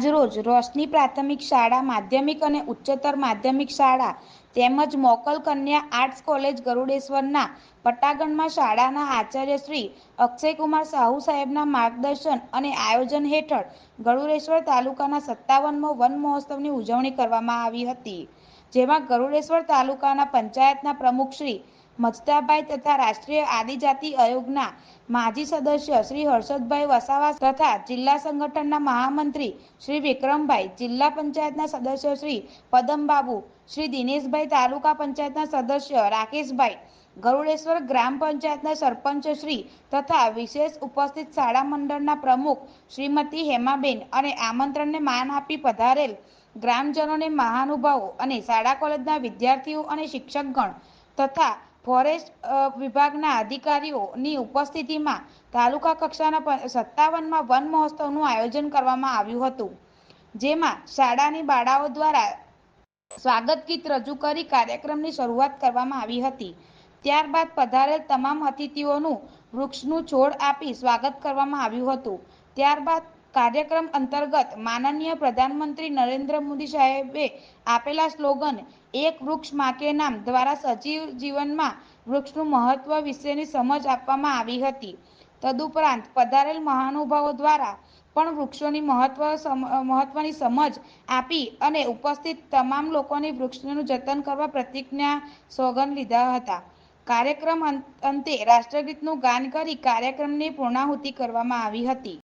આજરોજ રોશની પ્રાથમિક શાળા, માધ્યમિક અને ઉચ્ચતર માધ્યમિક શાળા તેમજ મોકલ કન્યા આર્ટ્સ કોલેજ ગરુડેશ્વરના પટાગણમાં શાળાના આચાર્ય શ્રી અક્ષયકુમાર સાહુ સાહેબના માર્ગદર્શન અને આયોજન હેઠળ ગરુડેશ્વર તાલુકાના સત્તાવનમો વન મહોત્સવની ઉજવણી કરવામાં આવી હતી, જેમાં ગરુડેશ્વર તાલુકાના પંચાયતના પ્રમુખ શ્રી મજદાભાઈ તથા રાષ્ટ્રીય આદિજાતિ આયોગના માજી સદસ્ય શ્રી હર્ષદભાઈ વસાવા તથા જિલ્લા સંગઠનના મહામંત્રી શ્રી વિક્રમભાઈ, જિલ્લા પંચાયતના સદસ્ય શ્રી પદમબાબુ, શ્રી દિનેશભાઈ તાલુકા પંચાયતના સદસ્ય રાકેશભાઈ, ગરુડેશ્વર ગ્રામ પંચાયતના સરપંચ શ્રી તથા વિશેષ ઉપસ્થિત શાળા મંડળના પ્રમુખ શ્રીમતી હેમાબેન અને આમંત્રણને માન આપી પધારેલ ગ્રામજનોને મહાનુભાવો અને શાળા કોલેજના વિદ્યાર્થીઓ અને શિક્ષકગણ તથા ફોરેસ્ટ વિભાગના અધિકારીઓની ઉપસ્થિતિમાં તાલુકા કક્ષાના સત્તાવનમાં વન મહોત્સવનું આયોજન કરવામાં આવ્યું હતું. જેમાં શાળાની બાળાઓ દ્વારા સ્વાગત ગીત રજૂ કરી કાર્યક્રમની શરૂઆત કરવામાં આવી હતી. ત્યારબાદ પધારેલ તમામ અતિથિઓનું વૃક્ષનું છોડ આપી સ્વાગત કરવામાં આવ્યું હતું. ત્યારબાદ કાર્યક્રમ અંતર્ગત માનનીય પ્રધાનમંત્રી નરેન્દ્ર મોદી સાહેબે આપેલા સ્લોગન, એક વૃક્ષ માકે નામ દ્વારા સજીવ જીવનમાં વૃક્ષનું મહત્વ વિશેની સમજ આપવામાં આવી હતી. તદુપરાંત પધારેલ મહાનુભાવો દ્વારા પણ વૃક્ષોની મહત્વ મહત્વની સમજ આપી અને ઉપસ્થિત તમામ લોકોની વૃક્ષનું જતન કરવા પ્રતિજ્ઞા સોગન લીધા હતા. કાર્યક્રમ અંતે રાષ્ટ્રગીતનું ગાન કરી કાર્યક્રમની પૂર્ણાહુતિ કરવામાં આવી હતી.